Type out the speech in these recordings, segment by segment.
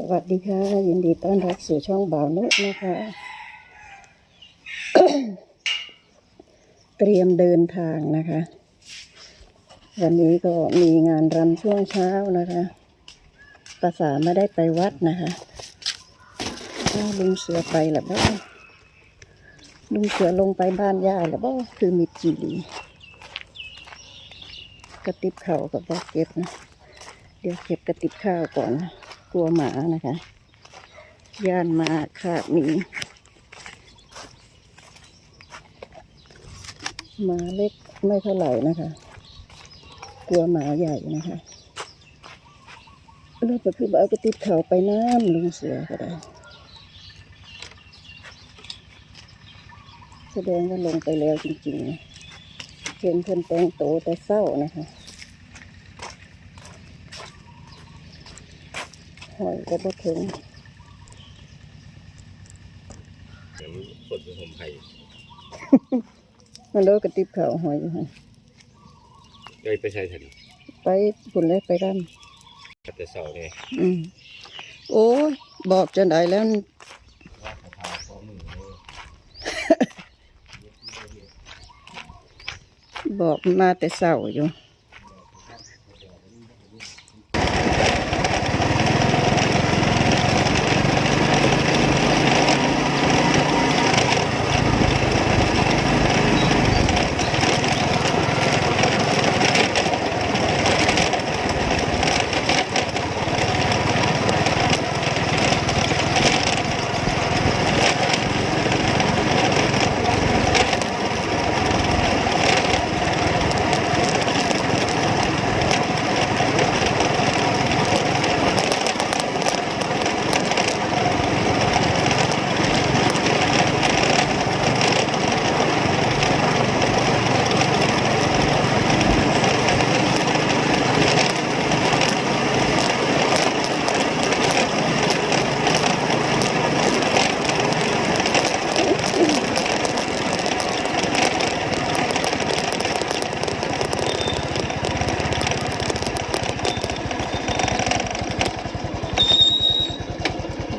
สวัสดีค่ะ ยินดีต้อนรับสู่ช่องบ่าวนุนะคะ เตรียมเดินทางนะคะ วันนี้ก็มีงานรำช่วงเช้านะคะภาษาไม่ได้ไปวัดนะคะอ้าลุงเสือไปหรือเปล่าลุงเสือลงไปบ้านย่าหรือเปล่าคือมิดจีรีกระติบเข่ากับบอกเก็บนะ เดี๋ยวเก็บกระติบข้าวก่อนนะ ลัวหมานะคะ ย่านมาขาบหมีหมาเล็กไม่เท่าไหร่นะคะ กลัวหมาใหญ่นะคะแล้วก็คือเอากระติบเขาไปน้ำลุงเสือก็ได้ แสดงว่าลงไปแล้วจริงๆเห็นเพิ่นแตงโตแต่เศร้านะคะ หอยก็บ่ถึงเดี๋ยวกดเป็นผมไผ่มันเลิกกระติบเขาหอยอยู่หั่นได้ไปใช้ทันไปปุ่นเลยไปร่กัแต่เสาไงำอืมโอ้ยบอกจนได้แล้ว ว่าสภาพข้อมือบอกมาแต่เศร้าอยู่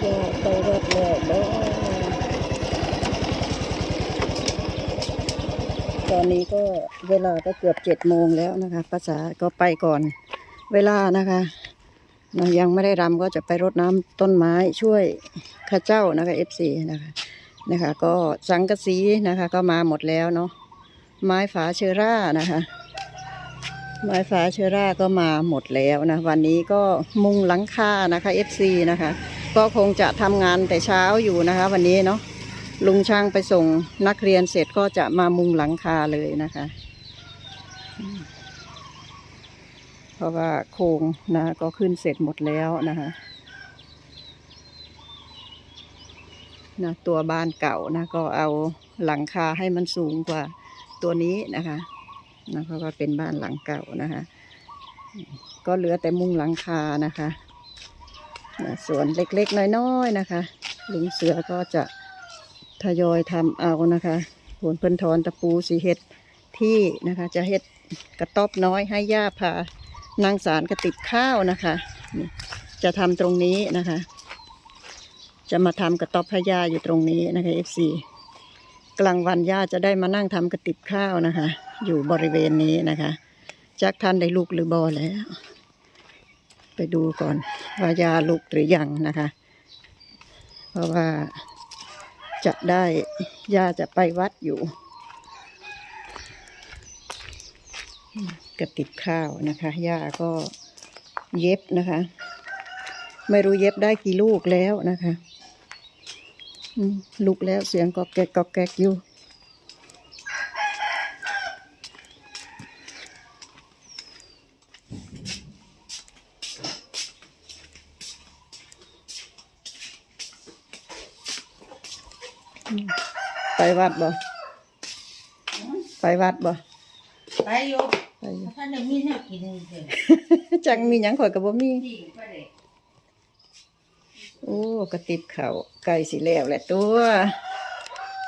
อย่าไปรถแล้วเด้อ ตอนนี้ก็เวลาก็เกือบเจ็ดโมงแล้วนะคะภาษาก็ไปก่อนเวลานะคะนะยังไม่ได้รำก็จะไปรดน้ำต้นไม้ช่วยข้าเจ้านะคะเอฟซีนะคะนะคะ ก็สังกะสีนะคะ ก็มาหมดแล้วเนาะไม้ฝาเชอร่านะคะ ไม้ฝาเชอร่าก็มาหมดแล้วนะวันนี้ก็มุงหลังคานะคะ FC นะคะ ก็คงจะทำงานแต่เช้าอยู่นะคะ วันนี้เนาะ ลุงช่างไปส่งนักเรียนเสร็จก็จะมามุงหลังคาเลยนะคะ เพราะว่าโครงนะก็ขึ้นเสร็จหมดแล้วนะคะนะตัวบ้านเก่านะก็เอาหลังคาให้มันสูงกว่าตัวนี้นะคะนะเพราะว่าเป็นบ้านหลังเก่านะคะ ก็เหลือแต่มุงหลังคานะคะนะส่วนเล็กๆน้อยๆนะคะลุงเสือก็จะ ทยอยทำเอานะคะผลเพิ่นทอนตะปูสีเฮ็ดที่นะคะ จะเฮ็ดกระต๊อบน้อยให้ย่าพานางสารกระติบข้าวนะคะจะทำตรงนี้นะคะ จะมาทำกระต๊อบพระยาอยู่ตรงนี้นะคะ FC กลางวันย่าจะได้มานั่งทำกระติบข้าวนะคะ อยู่บริเวณนี้นะคะจักท่านได้ลูกหรือบอแล้ว ไปดูก่อนว่ายาลูกหรือยังนะคะ เพราะว่า จะได้ย่าจะไปวัดอยู่กระติบข้าวนะคะย่าก็เย็บนะคะ ไม่รู้เย็บได้กี่ลูกแล้วนะคะ ลูกแล้วเสียงกอกแกกกอกแกกอยู่ ไปวัดบ่ ไปวัดบ่ ไปอยู่ไปอยู่ท่านได้มีแนวกินเด้อจังมีหยังข่อยกับบ่มี ดีก็ได้โอ้กระติบเขาวไก่สิแล้วแหละตัว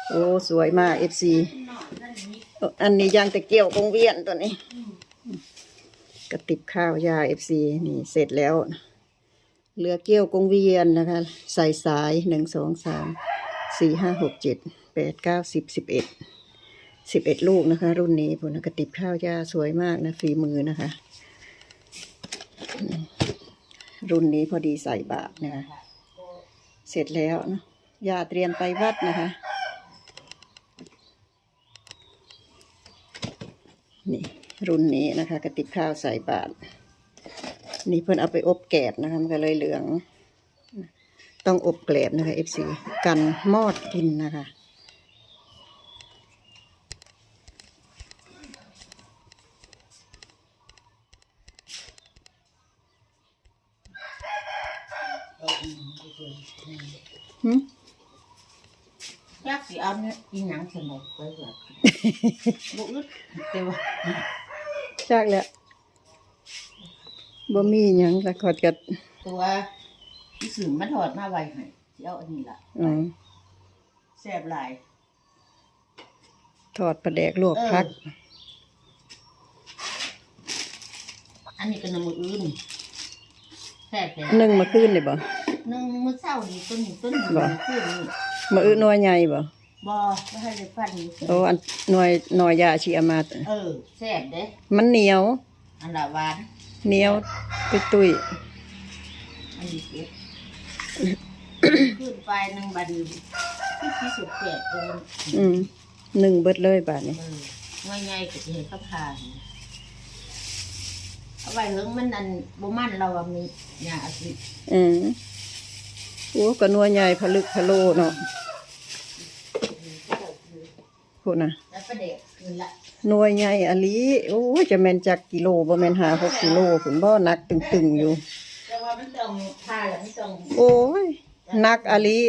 โอ้สวยมาก FC นอนนั่นนี่เอ้ออันนี้ย่างแต่เกี่ยวกงเวียนตัวนี้ กระติบข้าวยา FC นี่เสร็จแล้วเรือเกี้ยวกงเวียนนะคะ ใส่สายหนึ่งสองสาม สี่ห้าหกเจ็ดแปดเก้าสิบสิบเอ็ดสิบเอ็ดลูกนะคะ รุ่นนี้ผลกระติบข้าวย่าสวยมากนะฝีมือนะคะ รุ่นนี้พอดีใส่บาทนะคะ เสร็จแล้วนะย่าเตรียมไปวัดนะคะ นี่รุ่นนี้นะคะ กระติบข้าวใส่บาท นี่เพิ่นเอาไปอบแกบนะคะ มันก็เลยเหลือง ต้องอบแกลบนะคะ FC กันมอดกินนะคะหึจักสิเอาเนี่ยอีหนังสนุกไปเถอะบุอึดแต่ว่าจากแล้วบ่มีหยังละขอดกัดตัว ที่สื่อมาถอดมาไว้ให้สิเอาอันนี้ล่ะอืมแซ่บหลาย ทอดปลาแดกลวกพัก เอออันนี้ก็น้ำมืออื่นแซ่บแต่นึ่งมาคืนเลยบ่นึ่งมื้อเช้านี่ต้นนี้ต้นนี้บ่ขึ้นนี่มาอื้อหน่วยใหญ่บ่บ่ไม่ให้ได้ฟันนี่โอ้อันหน่วยหน่วยยาชีเอามาเออแซ่บเด้ มันเหนียว อันละหวานเหนียวตุ้ยตุ้ยอันนี้เก็บ ขึ้นไปหนึ่งบัดนที่ที่สุดแปดโอนๆอืมหนึ่งเบิดเลยบาดนี้เออง่ายง่ายๆก็จะเห็นข้าวผ่านเอาไว้เฮิงมันอันบ่มันเราอะมีหญ้าอาทิตย์อืมโอ้ก็หน่วยใหญ่ผลึกพะโลเนาะพูดนะแล้วประเด็กคืนละหน่วยใหญ่อลีโอ้ยจะแม่นจักกิโลบ่แม่นหาหกกิโลผุนบ่หนักตึงๆอยู่แต่ว่า มันต้องทาแล้วมันต้องโอ้ยหนักอลี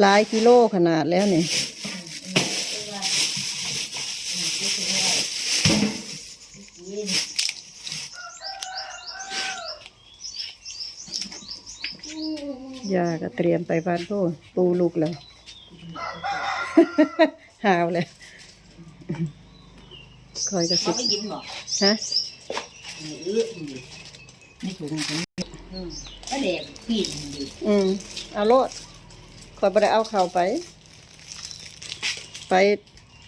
หลายกิโลขนาดแล้วนี่เรียกว่าอืมเรียกว่ากินยาก็เตรียมไปบ้านพ่อปูลูกแล้วหาวเลยคอยกระซิเขาบไม่กินหรอกฮะ ไม่ถุงมันอืมก็เด็กปีนอืมเอาโลดขอยไปได้เอาเข่าไป ไป